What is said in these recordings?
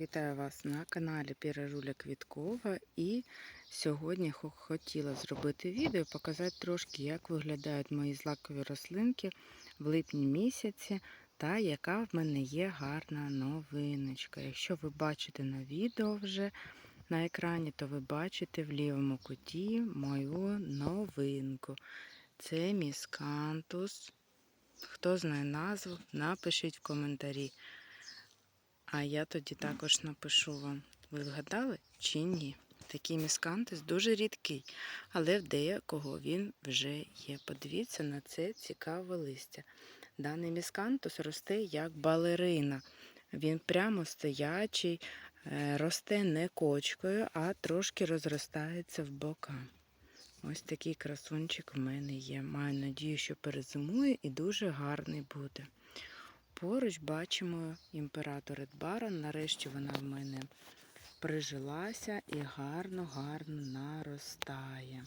Вітаю вас на каналі Піражуля Квіткова і сьогодні хо- хотіла зробити відео, показати трошки, як виглядають мої злакові рослинки в липні місяці та яка в мене є гарна новиночка. Якщо ви бачите на відео вже на екрані, то ви бачите в лівому куті мою новинку. Це міскантус. Хто знає назву, напишіть в коментарі. А я тоді також напишу вам, ви вгадали чи ні? Такий міскантис дуже рідкий, але в деякого він вже є. Подивіться на це цікаве листя. Даний міскантус росте як балерина. Він прямо стоячий, е, росте не кочкою, а трошки розростається в бока. Ось такий красунчик в мене є. Маю надію, що перезимує і дуже гарний буде. Поруч бачимо імператор Едбаран. Нарешті вона в мене прижилася і гарно-гарно наростає.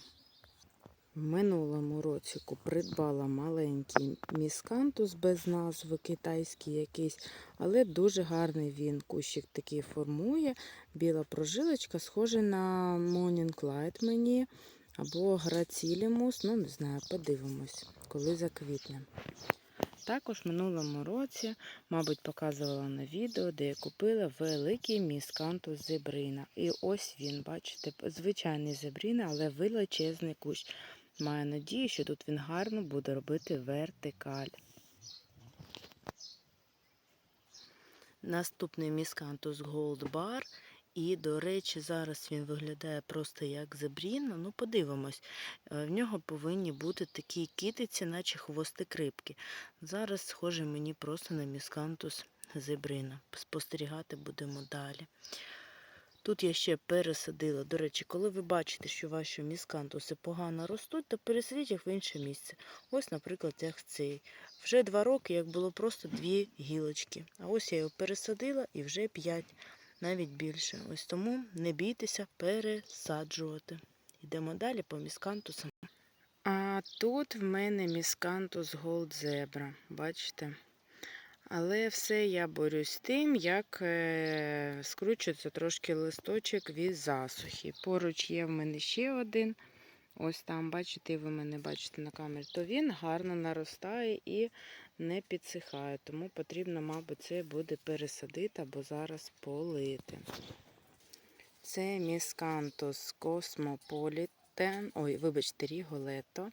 В минулому році придбала маленький міскантус без назви, китайський якийсь, але дуже гарний він кущик такий формує. Біла прожилочка, схожа на Morning Light мені або Грацілімус. Ну, не знаю, подивимось, коли заквітне. Також в минулому році, мабуть, показувала на відео, де я купила великий міскантус зебрина. І ось він, бачите, звичайний зебрина, але величезний кущ. Маю надію, що тут він гарно буде робити вертикаль. Наступний міскантус Gold Bar. І, до речі, зараз він виглядає просто як зебріна. Ну, подивимось. Е, В нього повинні бути такі китиці, наче хвостик рибки. Зараз схоже мені просто на міскантус зебрина. Спостерігати будемо далі. Тут я ще пересадила. До речі, коли ви бачите, що ваші міскантуси погано ростуть, то пересадіть їх в інше місце. Ось, наприклад, як цей. Вже два роки, як було просто дві гілочки. А ось я його пересадила і вже п'ять навіть більше. Ось тому не бійтеся пересаджувати. Йдемо далі по міскантусам. А тут в мене міскантус Gold Zebra, бачите? Але все я борюсь з тим, як е, скручується трошки листочок від засухи. Поруч є в мене ще один. Ось там, бачите, ви мене бачите на камері, то він гарно наростає і не підсихає. Тому потрібно, мабуть, це буде пересадити або зараз полити. Це міскантус космополітен. Ой, вибачте, ріголето.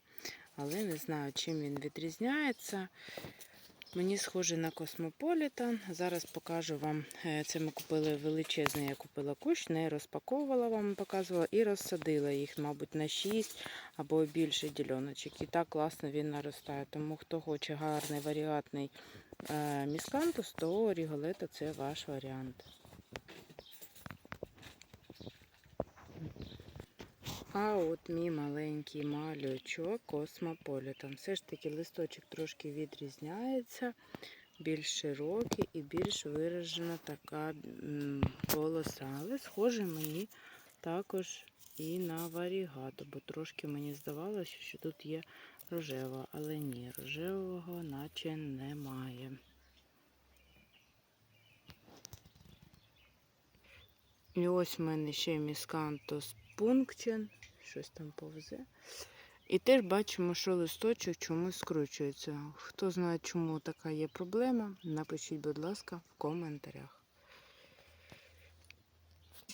Але не знаю, чим він відрізняється. Мені схоже на космополітан. Зараз покажу вам. е, Це ми купили величезний, я купила кущ, не розпаковувала вам, показувала і розсадила їх, мабуть, на 6 або більше діляночок. І так класно він наростає. Тому хто хоче гарний варіатний е, міскантус, то ріголета це ваш варіант. А от мій маленький малючок космополітан. Все ж таки листочок трошки відрізняється, більш широкий і більш виражена така полоса. Але схоже мені також і на варігату, бо трошки мені здавалося, що тут є рожева, але ні, рожевого наче немає. І ось в мене ще міскантус пунктін, щось там повзе. І теж бачимо, що листочок чомусь скручується. Хто знає, чому така є проблема, напишіть, будь ласка, в коментарях.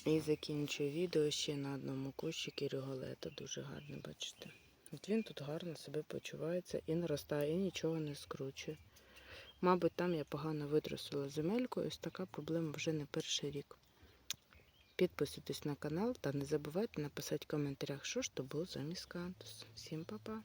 І закінчую відео ще на одному кущику ріголета. Дуже гарний, бачите. От він тут гарно себе почувається і наростає, і нічого не скручує. Мабуть, там я погано витрусила земельку, ось така проблема вже не перший рік. Підписуйтесь на канал та не забувайте написати в коментарях, що ж то було за міскантус. Всім па-па!